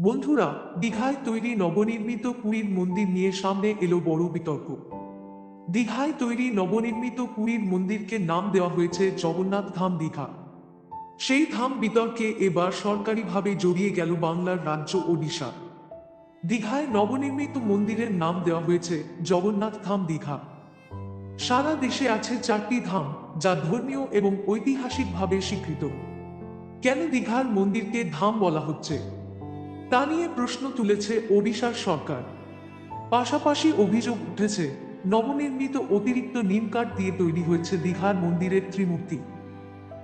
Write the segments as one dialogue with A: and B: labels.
A: বন্ধুরা, দীঘায় তৈরি নবনির্মিত পুরীর মন্দির নিয়ে সামনে এলো বড় বিতর্ক। দীঘায় তৈরি নবনির্মিত পুরীর মন্দিরকে নাম দেওয়া হয়েছে জগন্নাথ ধাম দীঘা। সেই ধাম বিতর্কে এবার সরকারিভাবে জড়িয়ে গেল বাংলার রাজ্য ওডিশা। দীঘায় নবনির্মিত মন্দিরের নাম দেওয়া হয়েছে জগন্নাথ ধাম দীঘা। সারা দেশে আছে চারটি ধাম, যা ধর্মীয় এবং ঐতিহাসিকভাবে স্বীকৃত। কেন দীঘার মন্দিরকে ধাম বলা হচ্ছে? তা নিয়ে প্রশ্ন তুলেছে ওড়িশার সরকার। পাশাপাশি অভিযোগ উঠেছে, নবনির্মিত অতিরিক্ত নিমকাঠ দিয়ে তৈরি হয়েছে দীঘার মন্দিরের ত্রিমূর্তি।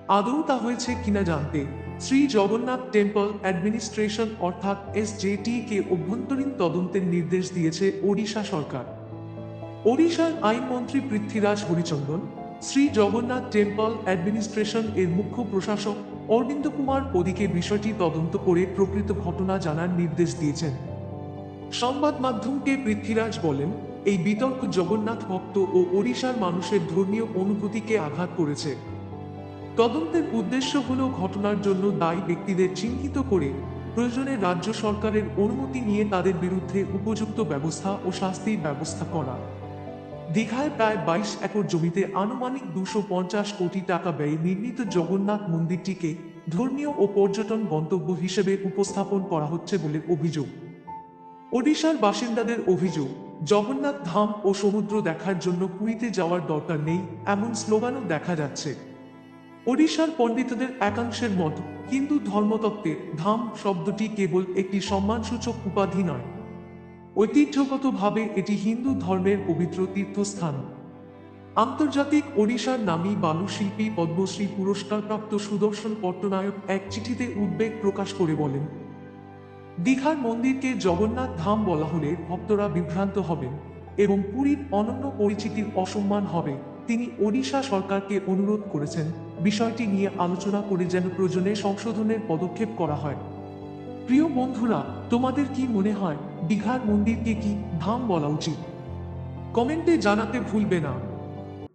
A: আদৌ তা হয়েছে কিনা জানতে শ্রী জগন্নাথ টেম্পল অ্যাডমিনিস্ট্রেশন অর্থাৎ এসজেটি কে অভ্যন্তরীণ তদন্তের নির্দেশ দিয়েছে ওড়িশা সরকার। ওড়িশার আইনমন্ত্রী পৃথ্বীরাজ হরিচন্দন শ্রী জগন্নাথ টেম্পল অ্যাডমিনিস্ট্রেশন এর মুখ্য প্রশাসক অরবিন্দ কুমার ওদিকে বিষয়টি তদন্ত করে প্রকৃত ঘটনা জানার নির্দেশ দিয়েছেন। সংবাদ মাধ্যমকে পৃথ্বীরাজ বলেন, এই বিতর্ক জগন্নাথ ভক্ত ও ওড়িশার মানুষের ধর্মীয় অনুভূতিকে আঘাত করেছে। তদন্তের উদ্দেশ্য হল ঘটনার জন্য দায়ী ব্যক্তিদের চিহ্নিত করে প্রয়োজনে রাজ্য সরকারের অনুমতি নিয়ে তাদের বিরুদ্ধে উপযুক্ত ব্যবস্থা ও শাস্তির ব্যবস্থা করা। দীঘায় প্রায় বাইশ একর জমিতে আনুমানিক দুশো পঞ্চাশ কোটি টাকা ব্যয়ে নির্মিত জগন্নাথ মন্দিরটিকে ধর্মীয় ও পর্যটন গন্তব্য হিসেবে উপস্থাপন করা হচ্ছে বলে অভিযোগ। ওড়িশার বাসিন্দাদের অভিযোগ, জগন্নাথ ধাম ও সমুদ্র দেখার জন্য পুরীতে যাওয়ার দরকার নেই এমন স্লোগানও দেখা যাচ্ছে। ওড়িশার পণ্ডিতদের একাংশের মত, হিন্দু ধর্মতত্ত্বে ধাম শব্দটি কেবল একটি সম্মানসূচক উপাধি নয় ঐতিহ্যগতভাবে এটি হিন্দু ধর্মের পবিত্র তীর্থস্থান। আন্তর্জাতিক ওড়িশার নামী বালুশিল্পী পদ্মশ্রী পুরস্কারপ্রাপ্ত সুদর্শন পট্টনায়ক এক চিঠিতে উদ্বেগ প্রকাশ করে বলেন, দীঘার মন্দিরকে জগন্নাথ ধাম বলা হলে ভক্তরা বিভ্রান্ত হবেন এবং পুরীর অনন্য পরিচিতির অসম্মান হবে। তিনি ওড়িশা সরকারকে অনুরোধ করেছেন, বিষয়টি নিয়ে আলোচনা করে যেন প্রয়োজনে সংশোধনের পদক্ষেপ করা হয়। প্রিয় বন্ধুরা, তোমাদের কি মনে হয় দীঘার মন্দিরকে কি ধাম বলা উচিত? কমেন্টে জানাতে ভুলবে না।